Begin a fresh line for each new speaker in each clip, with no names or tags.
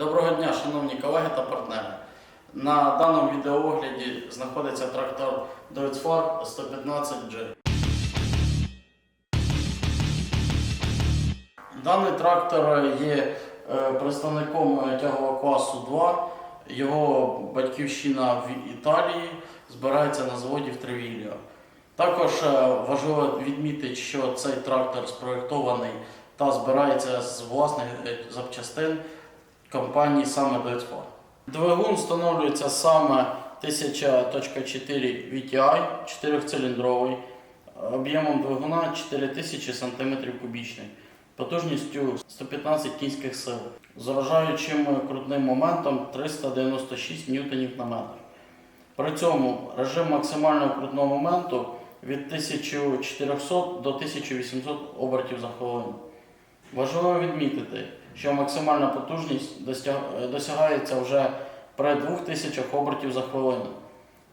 Доброго дня, шановні колеги та партнери. На даному відеоогляді знаходиться трактор Deutzfahr 115G. Даний трактор є е, представником тягового класу 2. Його батьківщина в Італії збирається на заводі в Тревіліо. Також е, важливо відмітити, що цей трактор спроєктований та збирається з власних е, запчастин компанії саме Deutzfahr. Двигун встановлюється саме 1000.4 VTI 4-циліндровий, об'ємом двигуна 4000 см кубічний, потужністю 115 кінських сил, з вражаючим крутним моментом 396 ньютонів на метр. При цьому режим максимального крутного моменту від 1400 до 1800 обертів за хвилину. Важливо відмітити, що максимальна потужність досягається вже при 2000 обертів за хвилину.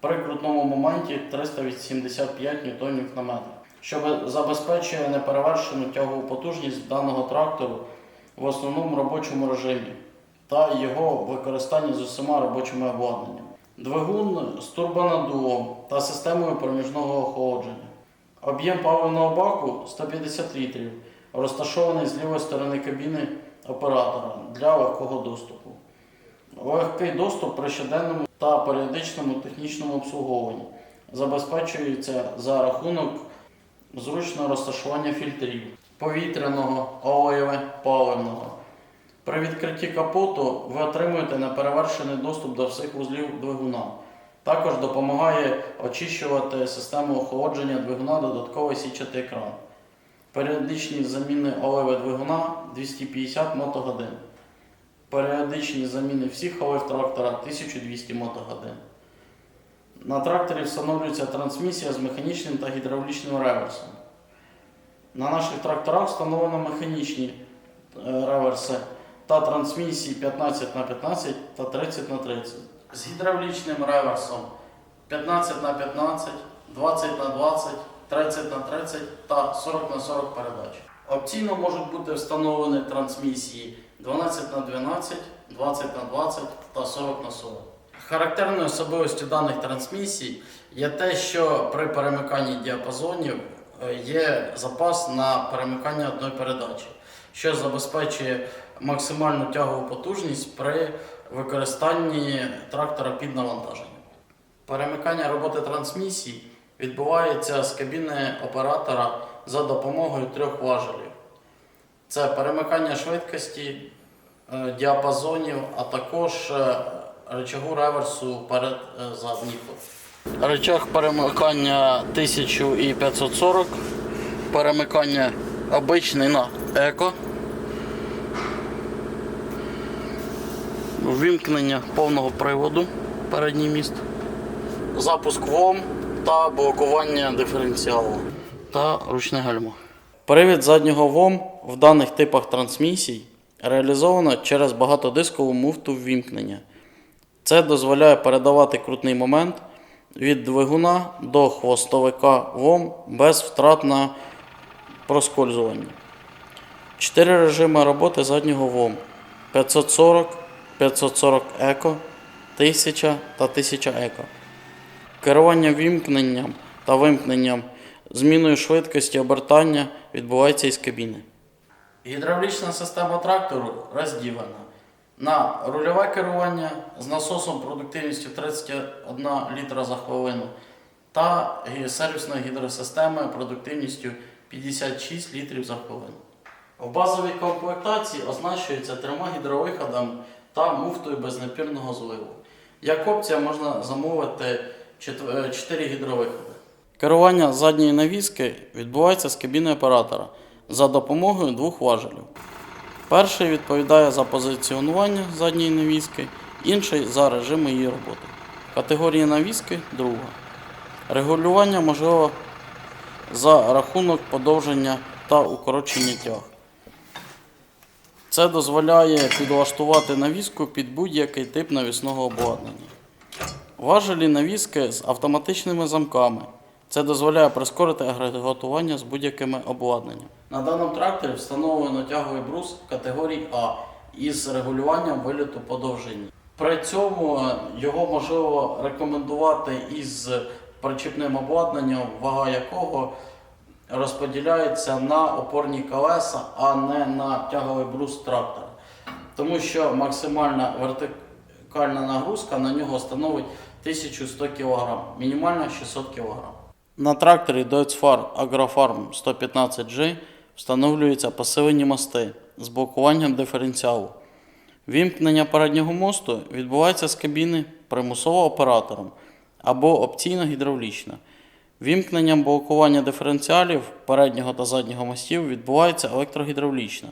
При крутному моменті 385 ньютонів на метр, що забезпечує неперевершену тягову потужність даного трактору в основному робочому режимі та його використання з усіма робочими обладнаннями. Двигун з турбонаддувом та системою проміжного охолодження. Об'єм паливного баку 150 літрів, розташований з лівої сторони кабіни оператора для легкого доступу. Легкий доступ при щоденному та періодичному технічному обслуговуванні забезпечується за рахунок зручного розташування фільтрів, повітряного, олоєве, паливного. При відкритті капоту ви отримуєте неперевершений доступ до всіх вузлів двигуна. Також допомагає очищувати систему охолодження двигуна додатковий січатий екран. Періодичні заміни олеви двигуна 250 мотогодин. Періодичні заміни всіх олив трактора 1200 мотогодин. На тракторі встановлюється трансмісія з механічним та гідравлічним реверсом. На наших тракторах встановлено механічні е, реверси та трансмісії 15 на 15 та 30 на 30 з гідравлічним реверсом 15 на 15, 20 на 20, 30 на 30 та 40 на 40 передач. Опційно можуть бути встановлені трансмісії 12 на 12, 20 на 20 та 40 на 40. Характерною особливістю даних трансмісій є те, що при перемиканні діапазонів е, є запас на перемикання одної передачі, що забезпечує максимальну тягову потужність при використанні трактора під навантаженням. Перемикання роботи трансмісій відбувається з кабіни оператора за допомогою трьох важелів. Це перемикання швидкості, е, діапазонів, а також е, рычагу реверсу перед е, задній ход. Рычаг перемикання 1540, перемикання обичний на еко, ввімкнення повного приводу передній міст, запуск ВОМ та блокування диференціалу та ручне гальмо. Привід заднього ВОМ в даних типах трансмісій реалізовано через багатодискову муфту ввімкнення. Це дозволяє передавати крутний момент від двигуна до хвостовика ВОМ без втрат на проскользування. Чотири режими роботи заднього ВОМ 540, 540 еко, 1000 та 1000 еко. Керування вімкненням та вимкненням зміною швидкості обертання відбувається із кабіни. Гідравлічна система трактору розділена на рульове керування з насосом продуктивністю 31 літра за хвилину та сервісної гідросистеми продуктивністю 56 літрів за хвилину. В базовій комплектації означується трьома гідровиходами та муфтою безнапірного зливу. Як опція можна замовити 4 гідровиходи. Керування задньої навіски відбувається з кабіни оператора за допомогою двох важелів. Перший відповідає за позиціонування задньої навіски, інший за режим її роботи. Категорія навіски друга. Регулювання можливо за рахунок подовження та укорочення тяг. Це дозволяє підлаштувати навіску під будь-який тип навісного обладнання. Важелі навіски з автоматичними замками. Це дозволяє прискорити агрегатування з будь-якими обладнанням. На даному тракторі встановлено тяговий брус категорії А із регулюванням виліту по довжині. При цьому його можливо рекомендувати із причіпним обладнанням, вага якого розподіляється на опорні колеса, а не на тяговий брус трактора. Тому що максимальна вертикальна нагрузка на нього становить 1100 кг, мінімальна 600 кг. На тракторі Deutz-Fahr Agrofarm 115G встановлюються посилені мости з блокуванням диференціалу. Вімкнення переднього мосту відбувається з кабіни примусово оператором або опційно гідравлічно. Вімкненням блокування диференціалів переднього та заднього мостів відбувається електрогідравлічно.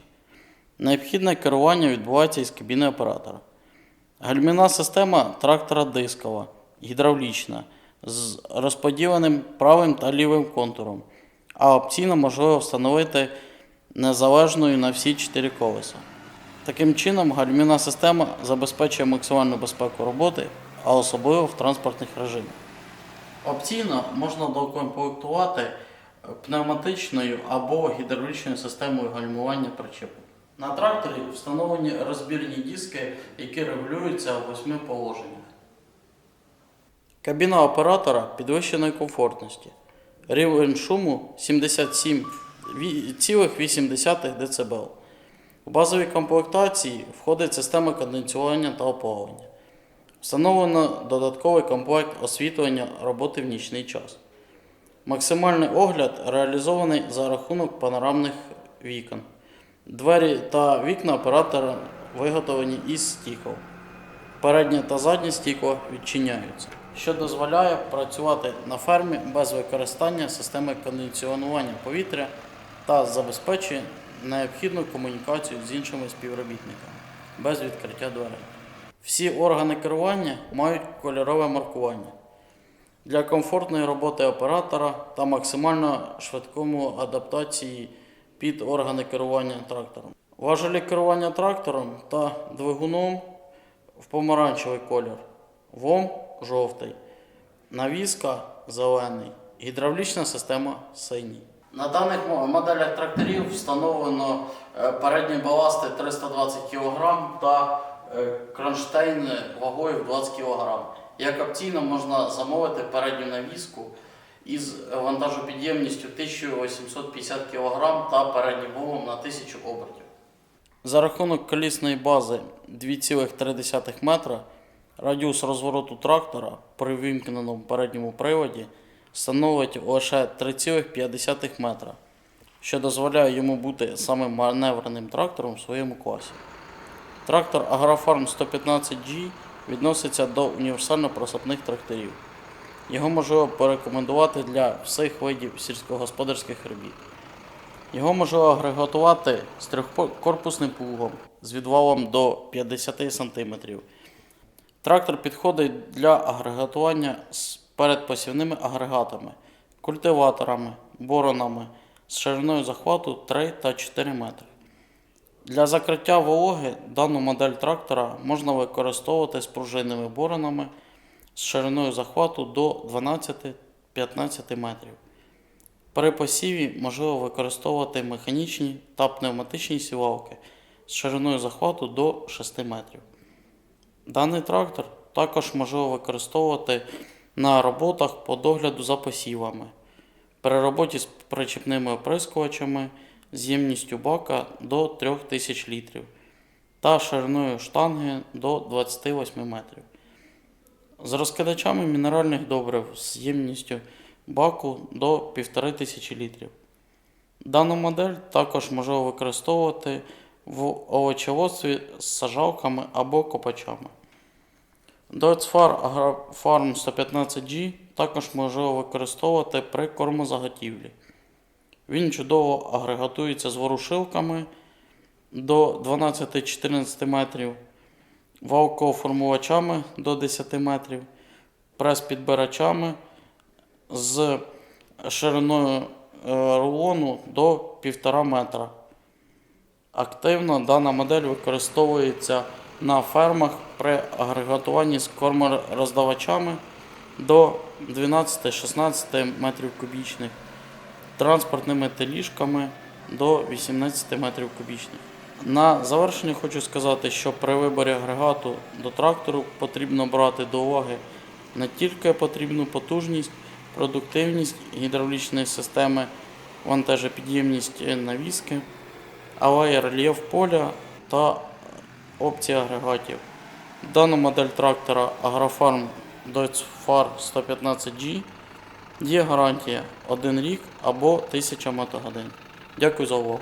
Необхідне керування відбувається із кабіни оператора. Гальмівна система трактора дискова, гідравлічна, з розподіленим правим та лівим контуром, а опційно можливо встановити незалежною на всі чотири колеса. Таким чином, гальмівна система забезпечує максимальну безпеку роботи, а особливо в транспортних режимах. Опційно можна докомплектувати пневматичною або гідравлічною системою гальмування причепу. На тракторі встановлені розбірні диски, які регулюються в восьми положеннях. Кабіна оператора підвищеної комфортності. Рівень шуму 77,8 дБ. У базовій комплектації входить система кондиціювання та опалення. Встановлено додатковий комплект освітлення роботи в нічний час. Максимальний огляд реалізований за рахунок панорамних вікон. Двері та вікна оператора виготовлені із стікол. Переднє та заднє стікло відчиняються, що дозволяє працювати на фермі без використання системи кондиціонування повітря та забезпечує необхідну комунікацію з іншими співробітниками без відкриття дверей. Всі органи керування мають кольорове маркування для комфортної роботи оператора та максимально швидкому адаптації під органи керування трактором. Важелі керування трактором та двигуном в помаранчевий колір, ВОМ жовтий, навіска зелений, гідравлічна система синій. На даних моделях тракторів встановлено е, передні баласти 320 кг та е, кронштейн вагою в 20 кг. Як опційно можна замовити передню навіску із вантажопідємністю 1850 кг та переднім валом на 1000 обертів. За рахунок колісної бази 2,3 метра радіус розвороту трактора при вимкненому передньому приводі становить лише 3,5 метра, що дозволяє йому бути самим маневреним трактором в своєму класі. Трактор Agrofarm 115G відноситься до універсально-просапних тракторів. Його можливо порекомендувати для всіх видів сільськогосподарських робіт. Його можливо агрегатувати з трьохкорпусним плугом з відвалом до 50 см. Трактор підходить для агрегатування з передпосівними агрегатами, культиваторами, боронами з шириною захвату 3 та 4 метри. Для закриття вологи дану модель трактора можна використовувати з пружинними боронами з шириною захвату до 12-15 метрів. При посіві можливо використовувати механічні та пневматичні сівалки з шириною захвату до 6 метрів. Даний трактор також можливо використовувати на роботах по догляду за посівами, при роботі з причіпними оприскувачами з ємністю бака до 3000 літрів та шириною штанги до 28 метрів. З розкидачами мінеральних добрив з ємністю баку до 1500 літрів. Дану модель також можна використовувати в овочеводстві з сажалками або копачами. Deutz-Fahr Agrofarm 115G також можливо використовувати при кормозаготівлі. Він чудово агрегатується з ворушилками до 12-14 метрів, валкоформувачами до 10 метрів, прес-підбирачами з шириною е, рулону до 1,5 метра. Активно дана модель використовується на фермах при агрегатуванні з кормороздавачами до 12-16 метрів кубічних, транспортними теліжками до 18 метрів кубічних. На завершення хочу сказати, що при виборі агрегату до трактору потрібно брати до уваги не тільки потрібну потужність, продуктивність гідравлічної системи, вантажопідємність навіски, але й рельєф поля та опції агрегатів. Дана модель трактора Agrofarm Deutz-Fahr 115G є гарантія 1 рік або 1000 мотогодин. Дякую за увагу.